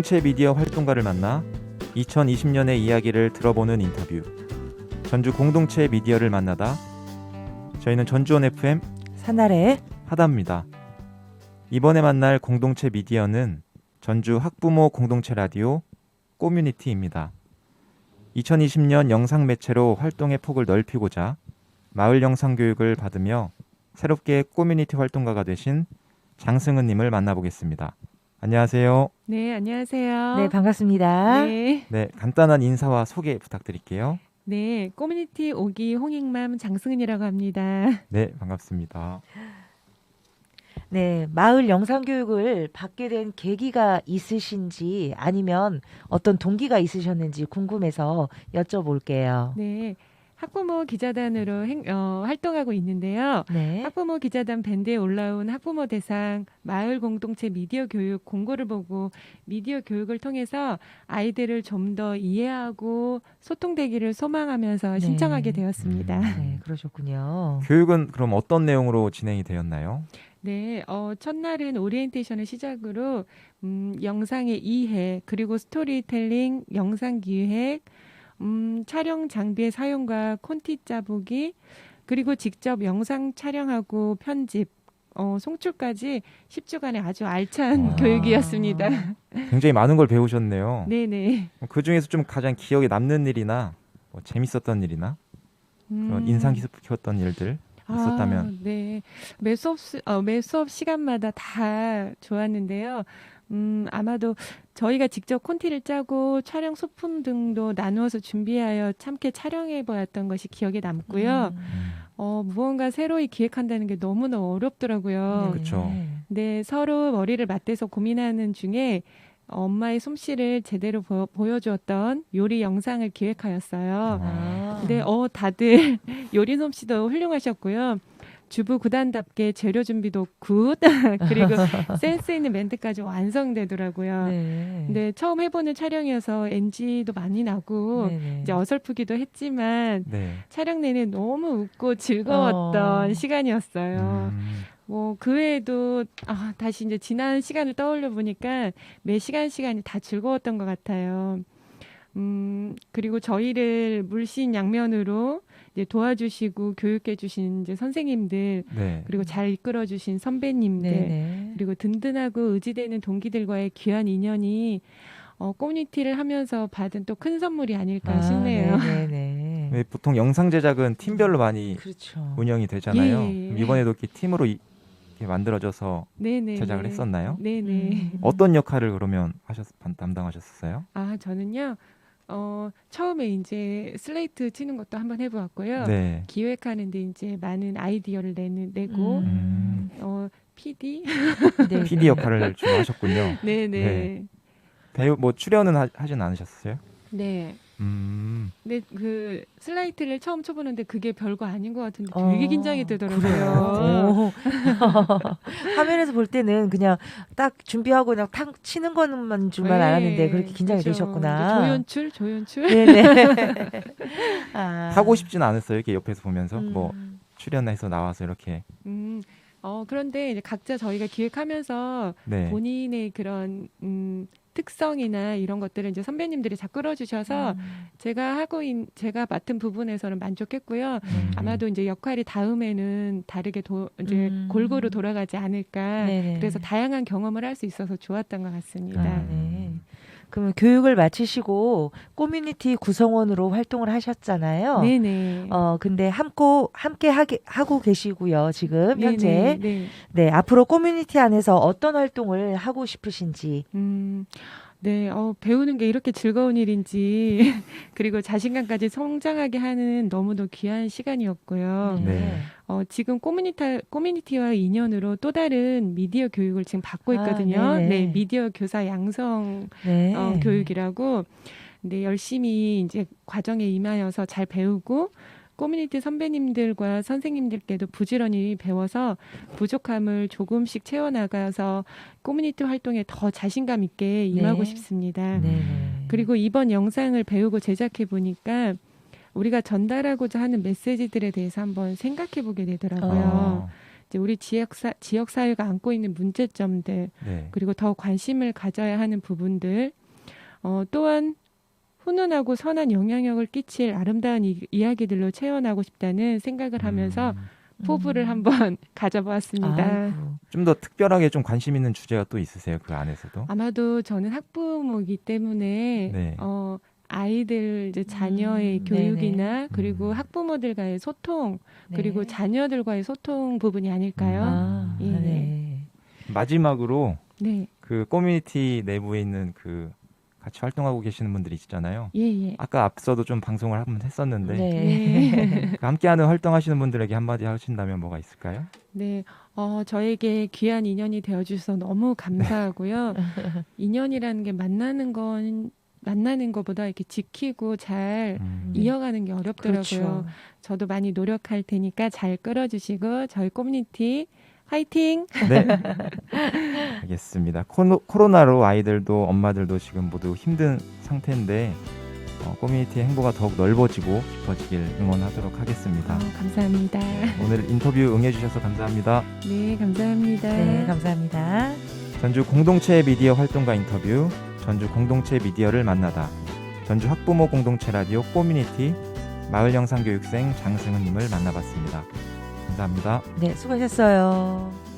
공동체 미디어 활동가를 만나 2020년의 이야기를 들어보는 인터뷰. 전주 공동체 미디어를 만나다. 저희는 전주원 FM 산나래 하다입니다. 이번에 만날 공동체 미디어는 전주 학부모 공동체 라디오 꼬뮤니티입니다. 2020년 영상 매체로 활동의 폭을 넓히고자 마을 영상 교육을 받으며 새롭게 꼬뮤니티 활동가가 되신 장승은 님을 만나보겠습니다. 안녕하세요. 네, 안녕하세요. 네 반갑습니다. 네, 네, 간단한 인사와 소개 부탁드릴게요. 네, 커뮤니티 오기 홍익맘 장승은이라고 합니다. 네, 반갑습니다. 네 마을 영상 교육을 받게 된 계기가 있으신지 아니면 어떤 동기가 있으셨는지 궁금해서 여쭤볼게요. 네, 학부모 기자단으로 행, 어, 활동하고 있는데요. 네. 학부모 기자단 밴드에 올라온 학부모 대상 마을 공동체 미디어 교육 공고를 보고 미디어 교육을 통해서 아이들을 좀 더 이해하고 소통되기를 소망하면서 네. 신청하게 되었습니다. 음. 네 그러셨군요. 교육은 그럼 어떤 내용으로 진행이 되었나요? 네, 어, 첫날은 오리엔테이션을 시작으로 음, 영상의 이해 그리고 스토리텔링, 영상 기획, 음, 촬영 장비의 사용과 콘티 짜보기 그리고 직접 영상 촬영하고 편집, 어, 송출까지 10주간의 아주 알찬 아. 교육이었습니다. 굉장히 많은 걸 배우셨네요. 네, 네. 그 중에서 좀 가장 기억에 남는 일이나 뭐 재밌었던 일이나 음. 인상 깊었던 일들 있었다면 아, 네. 매 수업, 시- 어, 매 수업 시간마다 다 좋았는데요. 음, 아마도 저희가 직접 콘티를 짜고 촬영 소품 등도 나누어서 준비하여 참게 촬영해 보았던 것이 기억에 남고요. 음. 음, 어, 무언가 새로이 기획한다는 게 너무나 어렵더라고요. 네. 그쵸. 네, 서로 머리를 맞대서 고민하는 중에 엄마의 솜씨를 제대로 보, 보여주었던 요리 영상을 기획하였어요. 아. 네, 어, 다들 요리 솜씨도 훌륭하셨고요. 주부 구단답게 재료 준비도 굿. 그리고 센스 있는 멘트까지 완성되더라고요. 네. 네, 처음 해보는 촬영이어서 NG도 많이 나고 네네. 이제 어설프기도 했지만 네. 촬영 내내 너무 웃고 즐거웠던 어. 시간이었어요. 음, 뭐그 외에도 아, 다시 이제 지난 시간을 떠올려 보니까 매 시간 시간이 다 즐거웠던 것 같아요. 음 그리고 저희를 물씬 양면으로 이제 도와주시고 교육해 주신 이제 선생님들 네. 그리고 잘 이끌어 주신 선배님들 네네. 그리고 든든하고 의지되는 동기들과의 귀한 인연이 어, 커뮤니티를 하면서 받은 또 큰 선물이 아닐까 아, 싶네요. 네네네. 왜 보통 영상 제작은 팀별로 많이 그렇죠. 운영이 되잖아요. 예, 예. 이번에도 이렇게 팀으로 이- 이렇게 만들어져서 네네. 제작을 했었나요? 네네. 음. 어떤 역할을 그러면 하셨 담당하셨었어요? 아, 저는요, 어, 처음에 이제 슬레이트 치는 것도 한번 해보았고요. 네. 기획하는데 이제 많은 아이디어를 내는, 내고, 음. 어, PD? 네. PD 역할을 주로 하셨군요. 네네. 네. 네. 배우 뭐 출연은 하, 하진 않으셨어요? 네. 음. 근데 그 슬라이트를 처음 쳐보는데 그게 별거 아닌 것 같은데 어, 되게 긴장이 되더라고요. 오. 화면에서 볼 때는 그냥 딱 준비하고 그냥 탁 치는 것만 줄만 네, 알았는데 그렇게 긴장이 그죠. 되셨구나. 조연출, 조연출. 네네. 아. 하고 싶진 않았어요. 이렇게 옆에서 보면서 음. 뭐 출연해서 나와서 이렇게 음, 어, 그런데 이제 각자 저희가 기획하면서 네. 본인의 그런 음, 특성이나 이런 것들을 이제 선배님들이 다 끌어주셔서 음. 제가 하고 있, 제가 맡은 부분에서는 만족했고요. 음. 아마도 이제 역할이 다음에는 다르게 도, 이제 음. 골고루 돌아가지 않을까. 네네. 그래서 다양한 경험을 할 수 있어서 좋았던 것 같습니다. 아, 네. 그러면 교육을 마치시고 커뮤니티 구성원으로 활동을 하셨잖아요. 네네. 어 근데 함고 함께 하게 하고 계시고요. 지금 네네, 현재 네. 네 앞으로 커뮤니티 안에서 어떤 활동을 하고 싶으신지. 음, 네, 어, 배우는 게 이렇게 즐거운 일인지, 그리고 자신감까지 성장하게 하는 너무도 귀한 시간이었고요. 네. 어, 지금 커뮤니티, 커뮤니티와 인연으로 또 다른 미디어 교육을 지금 받고 아, 있거든요. 네네. 네, 미디어 교사 양성 네. 어, 교육이라고. 근데 열심히 이제 과정에 임하여서 잘 배우고 커뮤니티 선배님들과 선생님들께도 부지런히 배워서 부족함을 조금씩 채워나가서 커뮤니티 활동에 더 자신감 있게 임하고 네. 싶습니다. 네. 그리고 이번 영상을 배우고 제작해 보니까 우리가 전달하고자 하는 메시지들에 대해서 한번 생각해 보게 되더라고요. 어, 이제 우리 지역사 지역 사회가 안고 있는 문제점들 네. 그리고 더 관심을 가져야 하는 부분들 어, 또한 훈훈하고 선한 영향력을 끼칠 아름다운 이, 이야기들로 채워나고 싶다는 생각을 하면서 포부를 한번 가져보았습니다. 좀 더 특별하게 좀 관심 있는 주제가 또 있으세요? 그 안에서도? 아마도 저는 학부모이기 때문에 네. 어, 아이들 이제 자녀의 음, 교육이나 그리고 음. 학부모들과의 소통 네. 그리고 자녀들과의 소통 부분이 아닐까요? 아, 예. 네. 마지막으로 네, 그 커뮤니티 내부에 있는 그 같이 활동하고 계시는 분들이 있잖아요. 예, 예. 아까 앞서도 좀 방송을 한번 했었는데 네. 네. 그 함께하는 활동하시는 분들에게 한마디 하신다면 뭐가 있을까요? 네, 어, 저에게 귀한 인연이 되어주셔서 너무 감사하고요. 인연이라는 게 만나는 건 만나는 것보다 이렇게 지키고 잘 음. 이어가는 게 어렵더라고요. 그렇죠. 저도 많이 노력할 테니까 잘 끌어주시고 저희 커뮤니티 화이팅! 네. 알겠습니다. 코로, 코로 나로 아이들도 엄마들도 지금 모두 힘든 상태인데 어, 커뮤니티의 행보가 더욱 넓어지고 깊어지길 응원하도록 하겠습니다. 어, 감사합니다. 오늘 인터뷰 응해주셔서 감사합니다. 네, 감사합니다. 네, 감사합니다. 전주 공동체 미디어 활동가 인터뷰, 전주 공동체 미디어를 만나다, 전주 학부모 공동체 라디오 꼬미니티 마을 영상 교육생 장승은님을 만나봤습니다. 감사합니다. 네, 수고하셨어요.